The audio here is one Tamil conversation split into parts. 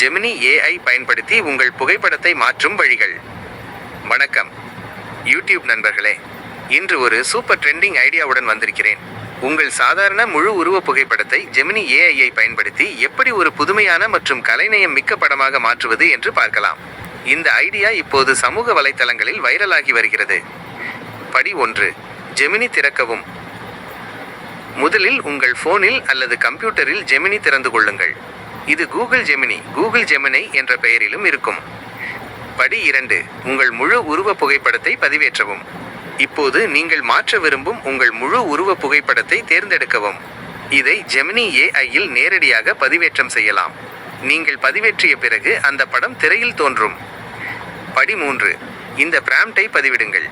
ஜெமினி ஏஐ பயன்படுத்தி உங்கள் புகைப்படத்தை மாற்றும் வழிகள். வணக்கம். யூடியூப் நண்பர்களே இன்று ஒரு சூப்பர் ட்ரெண்டிங் ஐடியாவுடன் வந்திருக்கிறேன். உங்கள் சாதாரண முழு உருவ புகைப்படத்தை ஜெமினி ஏஐயை பயன்படுத்தி எப்படி ஒரு புதுமையான மற்றும் கலைநயம் மிக்க படமாக மாற்றுவது என்று பார்க்கலாம். இந்த ஐடியா இப்போது சமூக வலைத்தளங்களில் வைரலாகி வருகிறது. படி ஒன்று ஜெமினி திறக்கவும். முதலில் உங்கள் ஃபோனில் அல்லது கம்ப்யூட்டரில் ஜெமினி திறந்து கொள்ளுங்கள். இது கூகுள் ஜெமினி. கூகுள் ஜெமினை என்ற பெயரிலும் இருக்கும். படி இரண்டு. உங்கள் முழு உருவ புகைப்படத்தை பதிவேற்றவும். இப்போது நீங்கள் மாற்ற விரும்பும் உங்கள் முழு உருவ புகைப்படத்தை தேர்ந்தெடுக்கவும். இதை ஜெமினி ஏஐயில் நேரடியாக பதிவேற்றம் செய்யலாம். நீங்கள் பதிவேற்றிய பிறகு அந்த படம் திரையில் தோன்றும். படி மூன்று. இந்த பிராம்டை பதிவிடுங்கள்.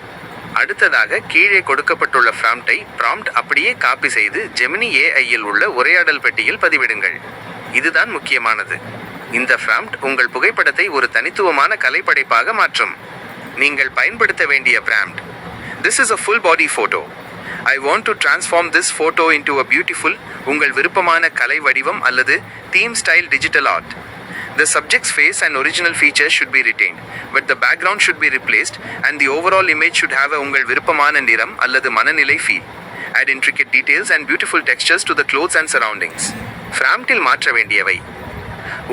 அடுத்ததாக கீழே கொடுக்கப்பட்டுள்ள பிராம்டை ப்ராம்ப்ட் அப்படியே காப்பி செய்து ஜெமினி ஏஐயில் உள்ள உரையாடல் பெட்டியில் பதிவிடுங்கள். இதுதான் முக்கியமானது இந்த ஃப்ராம்ட் உங்கள் புகைப்படத்தை ஒரு தனித்துவமான கலைப்படைப்பாக மாற்றும் நீங்கள் பயன்படுத்த வேண்டிய prompt this is a full body photo I want to transform this photo into a beautiful உங்கள் விருப்பமான கலை வடிவம் அல்லது theme style digital art the subject's face and original features should be retained, but the background should be replaced and the overall image should have உங்கள் விருப்பமான நிறம் அல்லது மனநிலை feel add intricate details and beautiful textures to the clothes and surroundings. ஃப்ராம்டில் மாற்ற வேண்டியவை.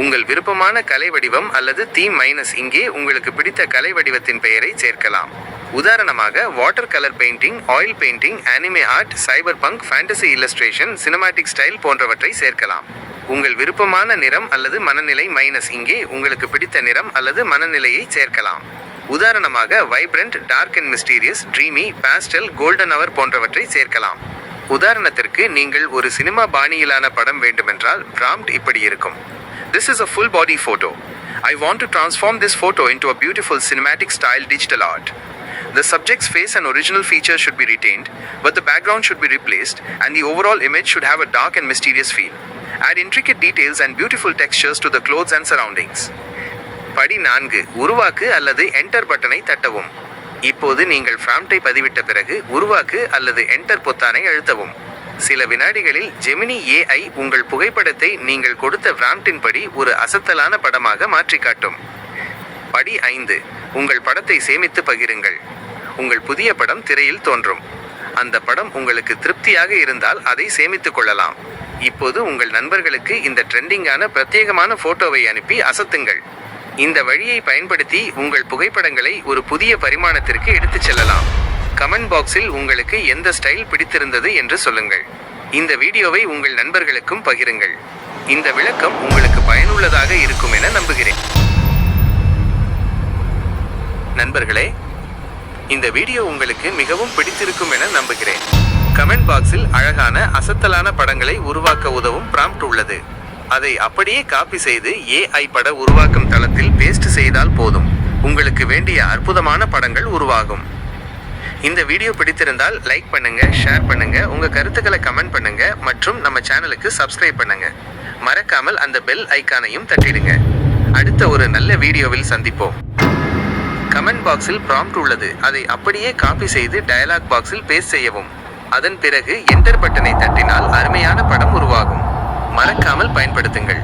உங்கள் விருப்பமான கலை வடிவம் அல்லது தீம் மைனஸ் இங்கே உங்களுக்கு பிடித்த கலை வடிவத்தின் பெயரை சேர்க்கலாம். உதாரணமாக water colour painting oil painting anime art cyber punk fantasy illustration cinematic style போன்றவற்றை சேர்க்கலாம். உங்கள் விருப்பமான நிறம் அல்லது மனநிலை மைனஸ் இங்கே உங்களுக்கு பிடித்த நிறம் அல்லது மனநிலையை சேர்க்கலாம். உதாரணமாக vibrant dark and mysterious dreamy pastel golden hour போன்றவற்றை சேர்க்கலாம் உதாரணத்திற்கு நீங்கள் ஒரு சினிமா பாணியிலான படம் வேண்டுமென்றால் ப்ராம்ப்ட் இப்படி இருக்கும் This is a full body photo. I want to transform this photo into a beautiful cinematic style digital art. The subject's face and original features should be retained, but the background should be replaced, and the overall image should have a dark and mysterious feel. Add intricate details and beautiful textures to the clothes and surroundings. படி நான்கு உருவாக்கு அல்லது என்டர் பட்டனை தட்டவும். இப்போது நீங்கள் ஃப்ராம்டை பதிவிட்ட பிறகு உருவாக்கு அல்லது என்டர் பொத்தானை அழுத்தவும். சில வினாடிகளில் ஜெமினி ஏஐ உங்கள் புகைப்படத்தை நீங்கள் கொடுத்த பிராம்டின் படி ஒரு அசத்தலான படமாக மாற்றி காட்டும் படி ஐந்து உங்கள் படத்தை சேமித்து பகிருங்கள். உங்கள் புதிய படம் திரையில் தோன்றும். அந்த படம் உங்களுக்கு திருப்தியாக இருந்தால் அதை சேமித்துக் கொள்ளலாம். இப்போது உங்கள் நண்பர்களுக்கு இந்த ட்ரெண்டிங்கான பிரத்யேகமான போட்டோவை அனுப்பி அசத்துங்கள். இந்த வழியை பயன்படுத்தி உங்கள் புகைப்படங்களை ஒரு புதிய பரிமாணத்திற்கு எடுத்துச் செல்லலாம். கமெண்ட் பாக்ஸில் உங்களுக்கு எந்த ஸ்டைல் பிடித்திருந்தது என்று சொல்லுங்கள். இந்த வீடியோவை உங்கள் நண்பர்களுக்கும் பகிருங்கள். இந்த விளக்கம் உங்களுக்கு பயனுள்ளதாக இருக்கும் என நம்புகிறேன். நண்பர்களே இந்த வீடியோ உங்களுக்கு மிகவும் பிடித்திருக்கும் என நம்புகிறேன். கமெண்ட் பாக்ஸில் அழகான அசத்தலான படங்களை உருவாக்க உதவும் பிராம்ப்ட் உள்ளது. அதை அப்படியே காப்பி செய்து ஏஐ பட உருவாக்கும் தளத்தில் பேஸ்ட் செய்தால் போதும். உங்களுக்கு வேண்டிய அற்புதமான படங்கள் உருவாகும். இந்த வீடியோ பிடித்திருந்தால் லைக் பண்ணுங்க ஷேர் பண்ணுங்க உங்க கருத்துக்களை கமெண்ட் பண்ணுங்க மற்றும் நம்ம சேனலுக்கு சப்ஸ்கிரைப் பண்ணுங்க. மறக்காமல் அந்த பெல் ஐக்கானையும் தட்டிடுங்க. அடுத்த ஒரு நல்ல வீடியோவில் சந்திப்போம். கமெண்ட் பாக்ஸில் ப்ராம்ப்ட் உள்ளது. அதை அப்படியே காப்பி செய்து டயலாக் பாக்ஸில் பேஸ்ட் செய்யவும். அதன் பிறகு என்டர் பட்டனை தட்டினால் அருமையான படம் உருவாகும். மறக்காமல் பயன்படுத்துங்கள்.